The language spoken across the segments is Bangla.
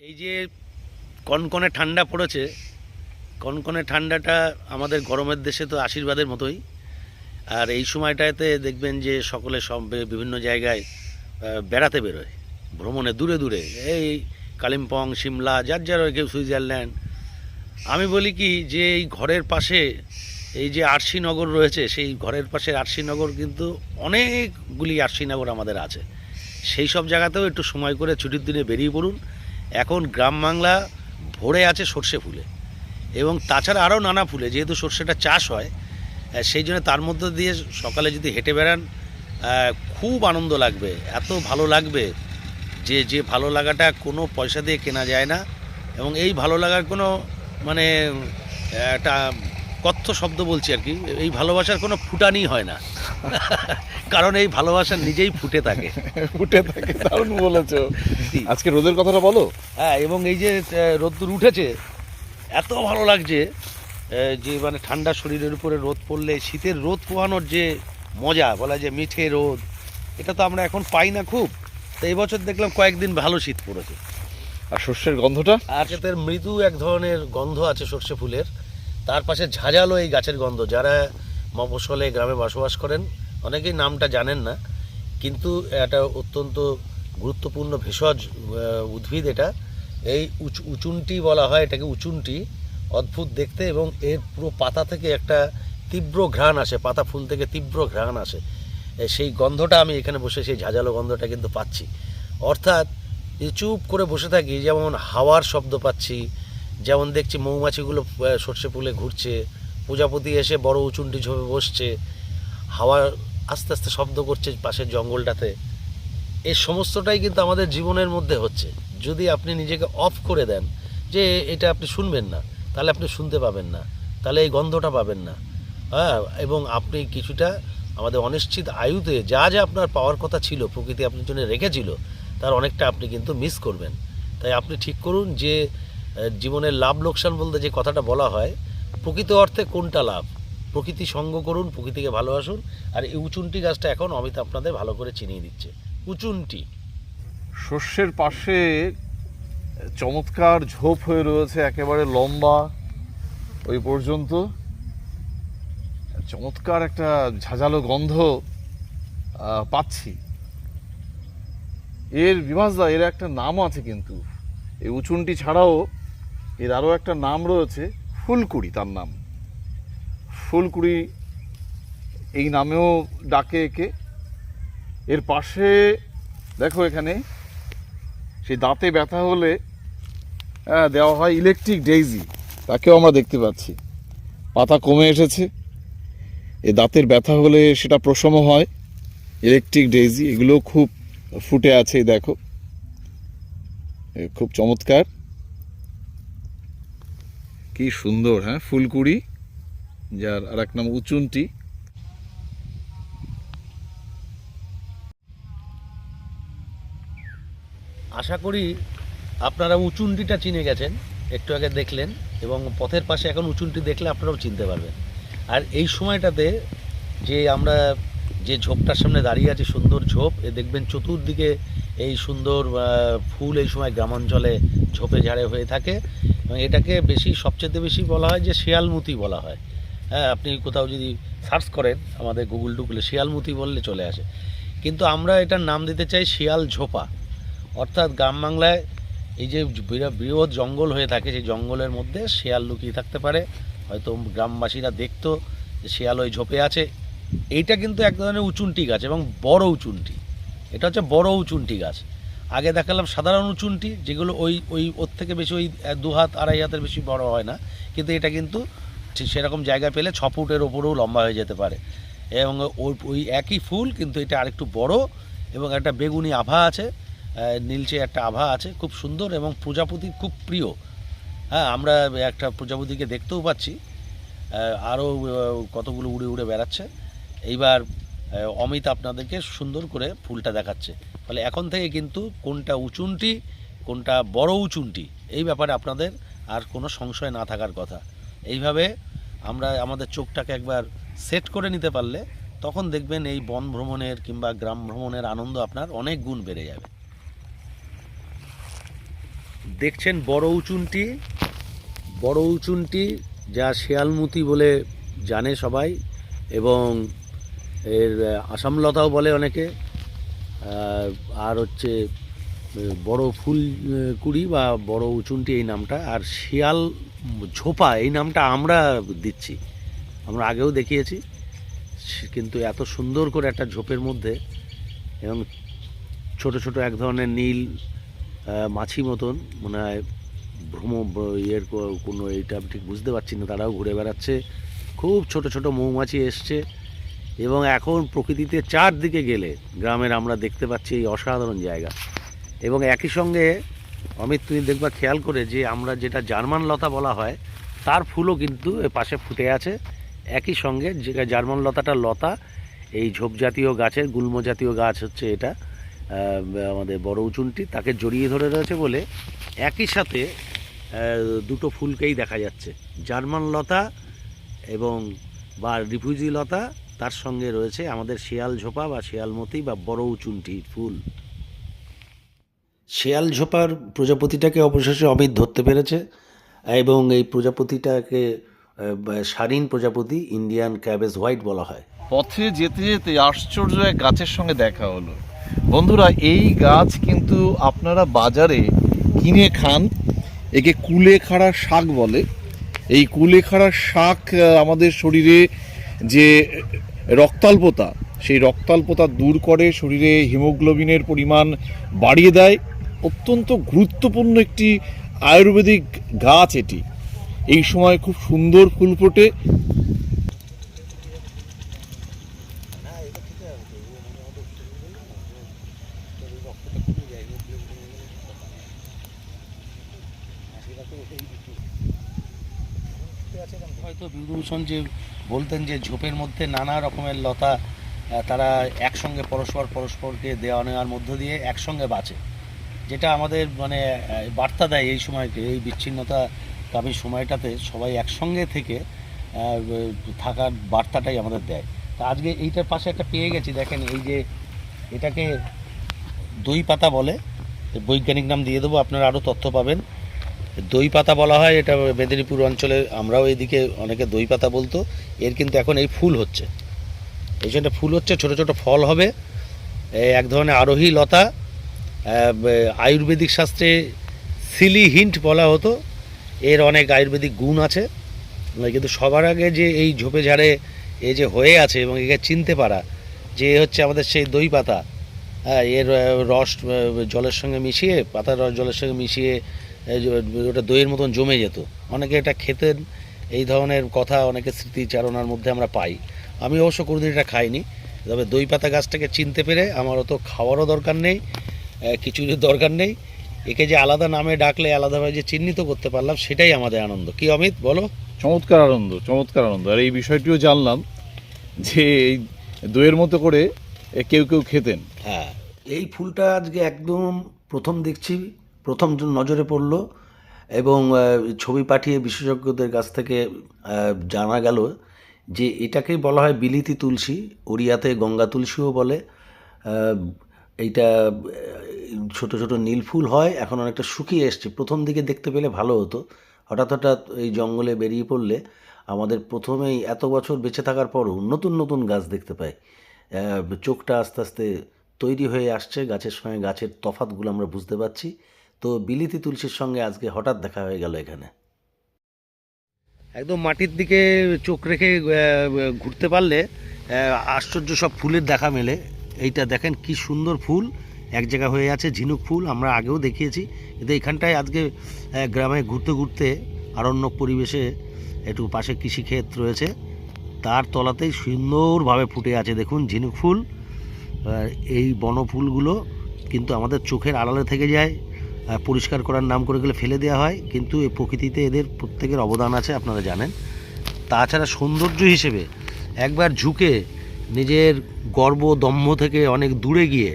এই যে কনকনে ঠান্ডা পড়েছে, কনকনে ঠান্ডাটা আমাদের গরমের দেশে তো আশীর্বাদের মতোই। আর এই সময়টাতে দেখবেন যে সকলে সব বিভিন্ন জায়গায় বেড়াতে বেরোয়, ভ্রমণে দূরে দূরে। এই কালিম্পং, সিমলা, যার যার কেউ সুইজারল্যান্ড। আমি বলি কি যে এই ঘরের পাশে এই যে আরশিনগর রয়েছে, সেই ঘরের পাশে আরশিনগর কিন্তু অনেকগুলি আরশিনগর আমাদের আছে। সেই সব জায়গাতেও একটু সময় করে ছুটির দিনে বেরিয়ে পড়ুন। এখন গ্রাম বাংলা ভরে আছে সর্ষে ফুলে। এবং তাছাড়া আরও নানা ফুলে, যেহেতু সর্ষেটা চাষ হয় সেই জন্য তার মধ্যে দিয়ে সকালে যদি হেঁটে বেড়ান খুব আনন্দ লাগবে, এত ভালো লাগবে যে যে ভালো লাগাটা কোনো পয়সা দিয়ে কেনা যায় না। এবং এই ভালো লাগার কোনো মানে একটা কথ্য শব্দ বলছি আর কি এই ভালোবাসার কোনো ফুটানি হয় না। কারণ এই ভালোবাসা নিজেই ফুটে থাকে। ফুটে থাকে দারুণ বলেছ। আজকে রোদের কথাটা বলো। হ্যাঁ এবং এই যে রোদ্দুর উঠেছে এত ভালো লাগছে যে মানে ঠান্ডা শরীরের উপরে রোদ পড়লে শীতের রোদ পোহানোর যে মজা বলা যে মিঠে রোদ এটা তো আমরা এখন পাই না খুব। তো এই বছর দেখলাম কয়েকদিন ভালো শীত পড়েছে। আর শস্যের গন্ধটা? আর ক্ষেতের মৃদু এক ধরনের গন্ধ আছে সর্ষে ফুলের। তার পাশে ঝাঁঝালো এই গাছের গন্ধ। যারা মফসলে গ্রামে বসবাস করেন, অনেকেই নামটা জানেন না, কিন্তু এটা অত্যন্ত গুরুত্বপূর্ণ ভেষজ উদ্ভিদ এটা। এই উচ, উচুনটি বলা হয়, এটাকে উচুনটি, অদ্ভুত দেখতে এবং এর পুরো পাতা থেকে একটা তীব্র ঘ্রাণ আসে, পাতা ফুল থেকে তীব্র ঘ্রাণ আসে। সেই গন্ধটা আমি এখানে বসে, সেই ঝাঁঝালো গন্ধটা কিন্তু পাচ্ছি। অর্থাৎ চুপ করে বসে থাকি, যেমন হাওয়ার শব্দ পাচ্ছি যেমন দেখছি মৌমাছিগুলো সর্ষে ফুলে ঘুরছে, প্রজাপতি এসে বড় উচুনটি ঝোপে বসছে, হাওয়া আস্তে আস্তে শব্দ করছে পাশের জঙ্গলটাতে। এই সমস্তটাই কিন্তু আমাদের জীবনের মধ্যে হচ্ছে। যদি আপনি নিজেকে অফ করে দেন, যে এটা আপনি শুনবেন না, তাহলে আপনি শুনতে পাবেন না, তাহলে এই গন্ধটা পাবেন না। হ্যাঁ এবং আপনি কিছুটা আমাদের অনিশ্চিত আয়ুতে যা যা আপনার পাওয়ার কথা ছিল, প্রকৃতি আপনার জন্য রেখেছিল, তার অনেকটা আপনি কিন্তু মিস করবেন। তাই আপনি ঠিক করুন যে জীবনের লাভ লোকসান বলতে যে কথাটা বলা হয়, প্রকৃত অর্থে কোনটা লাভ? প্রকৃতি সঙ্গ করুন, প্রকৃতিকে ভালোবাসুন, আর এই উচুনটি গাছটা এখন অমিত আপনাদের ভালো করে চিনিয়ে দিচ্ছে। উচুনটি। শস্যের পাশে চমৎকার ঝোপ হয়ে রয়েছে, একেবারে লম্বা ওই পর্যন্ত। চমৎকার একটা ঝাঁঝালো গন্ধ পাচ্ছি। এর বিভাসদা এর একটা নাম আছে কিন্তু। এই উচুনটি ছাড়াও এর আরও একটা নাম রয়েছে ফুলকুড়ি তার নাম। ফুলকুড়ি এই নামেও ডাকে একে। এর পাশে দেখো এখানে সেই দাঁতে ব্যথা হলে হ্যাঁ, দেওয়া হয় ইলেকট্রিক ডেইজি তাকেও আমরা দেখতে পাচ্ছি। পাতা কমে এসেছে। এ দাঁতের ব্যথা হলে সেটা প্রশম হয়। ইলেকট্রিক ডেইজি এগুলো খুব ফুটে আছে দেখো। খুব চমৎকার। কি সুন্দর হ্যাঁ? ফুলকুড়ি, যার আর এক নাম উচুনটি। আশা করি আপনারা উচুনটিটা চিনে গেছেন, একটু আগে দেখলেন, এবং পথের পাশে এখন উচুনটি দেখলে আপনারাও চিনতে পারবেন। আর এই সময়টাতে যে আমরা যে ঝোপটার সামনে দাঁড়িয়ে আছি, সুন্দর ঝোপ, এ দেখবেন চতুর্দিকে এই সুন্দর ফুল এই সময় গ্রামাঞ্চলে ঝোপে ঝাড়ে হয়ে থাকে। এটাকে বেশি, সবচেয়ে বেশি বলা হয় যে শিয়ালমুতি বলা হয়। হ্যাঁ আপনি কোথাও যদি সার্চ করেন, আমাদের গুগল টুগলে শিয়ালমুতি বললে চলে আসে। কিন্তু আমরা এটার নাম দিতে চাই শিয়াল ঝোপা। অর্থাৎ গ্রাম বাংলায় এই যে বৃহৎ জঙ্গল হয়ে থাকে, সেই জঙ্গলের মধ্যে শেয়াল লুকিয়ে থাকতে পারে। হয়তো গ্রামবাসীরা দেখতো যে শিয়াল ওই ঝোপে আছে। এইটা কিন্তু এক ধরনের উচুনটি গাছ এবং বড় উচুনটি। এটা হচ্ছে বড় উচুনটি গাছ। আগে দেখালাম সাধারণ উচুনটি, যেগুলো ওই ওই ওর থেকে বেশি ওই দু হাত, আড়াই হাতের বেশি বড় হয় না। কিন্তু এটা কিন্তু সেরকম জায়গা পেলে ছ ফুটের ওপরেও লম্বা হয়ে যেতে পারে। এবং ওই ওই একই ফুল, কিন্তু এটা আরেকটু বড় এবং একটা বেগুনি আভা আছে নীলচে একটা আভা আছে, খুব সুন্দর এবং প্রজাপতি খুব প্রিয়। হ্যাঁ আমরা একটা প্রজাপতিকে দেখতেও পাচ্ছি। আরও কতগুলো উড়ে উড়ে বেড়াচ্ছে। এইবার অমিত আপনাদেরকে সুন্দর করে ফুলটা দেখাচ্ছে। ফলে এখন থেকে কিন্তু কোনটা উঁচুনটি, কোনটা বড় উচুনটি, এই ব্যাপারে আপনাদের আর কোনো সংশয় না থাকার কথা। এইভাবে আমরা আমাদের চোখটাকে একবার সেট করে নিতে পারলে তখন দেখবেন এই বন ভ্রমণের কিংবা গ্রাম ভ্রমণের আনন্দ আপনার অনেক গুণ বেড়ে যাবে। দেখছেন বড় উচুনটি বড় উচুনটি যা শেয়ালমুতি বলে জানে সবাই এবং এর আসামলতাও বলে অনেকে। আর হচ্ছে বড় ফুল কুড়ি বা বড় উচুনটি এই নামটা, আর শিয়াল ঝোপা এই নামটা আমরা দিচ্ছি। আমরা আগেও দেখিয়েছি। কিন্তু এত সুন্দর করে একটা ঝোপের মধ্যে এবং ছোট ছোট এক ধরনের নীল মাছি মতন, মনে হয় ভ্রম ইয়ের কোনো এইটা ঠিক বুঝতে পারছি না, তারাও ঘুরে বেড়াচ্ছে। খুব ছোট ছোট মৌমাছি এসছে। এবং এখন প্রকৃতিতে চারদিকে গেলে গ্রামের আমরা দেখতে পাচ্ছি এই অসাধারণ জায়গা। এবং একই সঙ্গে অমিত তুমি দেখবা খেয়াল করে যে আমরা যেটা জার্মান লতা বলা হয়, তার ফুলও কিন্তু পাশে ফুটে আছে। একই সঙ্গে যে জার্মান লতাটা লতা, এই ঝোপ জাতীয় গাছের গুল্ম জাতীয় গাছ হচ্ছে এটা আমাদের বড় উচুনটি, তাকে জড়িয়ে ধরে রয়েছে বলে একই সাথে দুটো ফুলকেই দেখা যাচ্ছে। জার্মান লতা এবং বা রিফিউজি লতা তার সঙ্গে রয়েছে আমাদের শিয়াল ঝোপা বা শিয়ালমতি বা বড় উচুনটি ফুল। শিয়াল ঝোপার প্রজাপতিটাকে অবশেষে অমিত ধরতে পেরেছে এবং এই প্রজাপতিটাকে শালীন প্রজাপতি ইন্ডিয়ান ক্যাবেজ হোয়াইট বলা হয়। পথে যেতে যেতে আশ্চর্য এক গাছের সঙ্গে দেখা হলো। বন্ধুরা এই গাছ কিন্তু আপনারা বাজারে কিনে খান একে কুলেখাড়া শাক বলে। এই কুলেখাড়া শাক আমাদের শরীরে যে রক্তাল্পতা, সেই রক্তাল্পতা দূর করে শরীরে হিমোগ্লোবিনের পরিমাণ বাড়িয়ে দেয়। অত্যন্ত গুরুত্বপূর্ণ একটি আয়ুর্বেদিক গাছ এটি। এই সময় খুব সুন্দর ফুল ফোটে। হয়তো বিভূষণ যে বলতেন যে ঝোপের মধ্যে নানা রকমের লতা তারা একসঙ্গে পরস্পর পরস্পরকে দেওয়া নেওয়ার মধ্য দিয়ে একসঙ্গে বাঁচে। যেটা আমাদের মানে বার্তা দেয় এই সময়কে, এই বিচ্ছিন্নতা কামী সময়টাতে সবাই একসঙ্গে থেকে থাকার বার্তাটাই আমাদের দেয়। তা আজকে এইটার পাশে একটা পেয়ে গেছি, দেখেন এই যে এটাকে দই পাতা বলে, বৈজ্ঞানিক নাম দিয়ে দেবো, আপনারা আরও তথ্য পাবেন। দই পাতা বলা হয়, এটা মেদিনীপুর অঞ্চলে আমরাও এদিকে অনেকে দই পাতা বলতো, এর কিন্তু এখন এই ফুল হচ্ছে। এই জন্য ফুল হচ্ছে, ছোট ছোট ফল হবে। এক ধরনের আরোহী লতা আয়ুর্বেদিক শাস্ত্রে সিলি হিন্ট বলা হতো। এর অনেক আয়ুর্বেদিক গুণ আছে। কিন্তু সবার আগে যে এই ঝোপে ঝাড়ে এই যে হয়ে আছে এবং একে চিনতে পারা, যে হচ্ছে আমাদের সেই দই পাতা হ্যাঁ এর রস জলের সঙ্গে মিশিয়ে, পাতার রস জলের সঙ্গে মিশিয়ে ওটা দইয়ের মতন জমে যেত। অনেকে এটা খেতেন এই ধরনের কথা অনেকে স্মৃতিচারণার মধ্যে আমরা পাই। আমি অবশ্য কোনোদিন এটা খাইনি তবে দই পাতা গাছটাকে চিনতে পেরে আমার অত খাওয়ারও দরকার নেই আহ, কিছুরই দরকার নেই। একে যে আলাদা নামে ডাকলে আলাদাভাবে যে চিহ্নিত করতে পারলাম সেটাই আমাদের আনন্দ। কি অমিত বলো? চমৎকার আনন্দ চমৎকার আনন্দ। আর এই বিষয়টিও জানলাম যে এই দইয়ের মতো করে কেউ কেউ খেতেন। হ্যাঁ। এই ফুলটা আজকে একদম প্রথম দেখছি। প্রথম নজরে পড়ল এবং ছবি পাঠিয়ে বিশেষজ্ঞদের কাছ থেকে জানা গেল যে এটাকেই বলা হয় বিলিতি তুলসী, ওড়িয়াতে গঙ্গা তুলসীও বলে। এইটা ছোট ছোট নীল ফুল হয়, এখন অনেকটা শুকিয়ে এসছে। প্রথম দিকে দেখতে পেলে ভালো হতো। হঠাৎ হঠাৎ এই জঙ্গলে বেরিয়ে পড়লে আমাদের প্রথমেই এত বছর বেঁচে থাকার পরও নতুন নতুন গাছ দেখতে পাই। চোখটা আস্তে আস্তে তৈরি হয়ে আসছে, গাছের সঙ্গে গাছের তফাতগুলো আমরা বুঝতে পারছি। তো বিলিতি তুলসীর সঙ্গে আজকে হঠাৎ দেখা হয়ে গেল এখানে। একদম মাটির দিকে চোখ রেখে ঘুরতে পারলে আশ্চর্য সব ফুলের দেখা মেলে। এইটা দেখেন কি সুন্দর ফুল। এক জায়গা হয়ে আছে ঝিনুক ফুল, আমরা আগেও দেখিয়েছি। কিন্তু এখানটায় আজকে গ্রামে ঘুরতে ঘুরতে আরণ্যক পরিবেশে একটু পাশে কৃষিক্ষেত রয়েছে। তার তলাতেই সুন্দরভাবে ফুটে আছে, দেখুন ঝিনুক ফুল। এই বনফুলগুলো কিন্তু আমাদের চোখের আড়ালে থেকে যায়। পরিষ্কার করার নাম করে গেলে ফেলে দেওয়া হয়, কিন্তু এই প্রকৃতিতে এদের প্রত্যেকের অবদান আছে, আপনারা জানেন। তাছাড়া সৌন্দর্য হিসেবে একবার ঝুঁকে নিজের গর্ব দম্ভ থেকে অনেক দূরে গিয়ে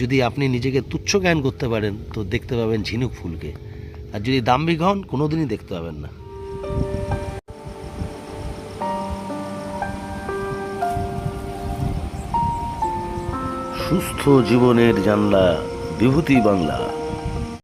যদি আপনি নিজেকে তুচ্ছ জ্ঞান করতে পারেন, তো দেখতে পাবেন ঝিনুক ফুলকে। আর যদি দাম্ভিক হন, কোনোদিনই দেখতে পাবেন না। সুস্থ জীবনের জানলা, বিভূতি বাংলা।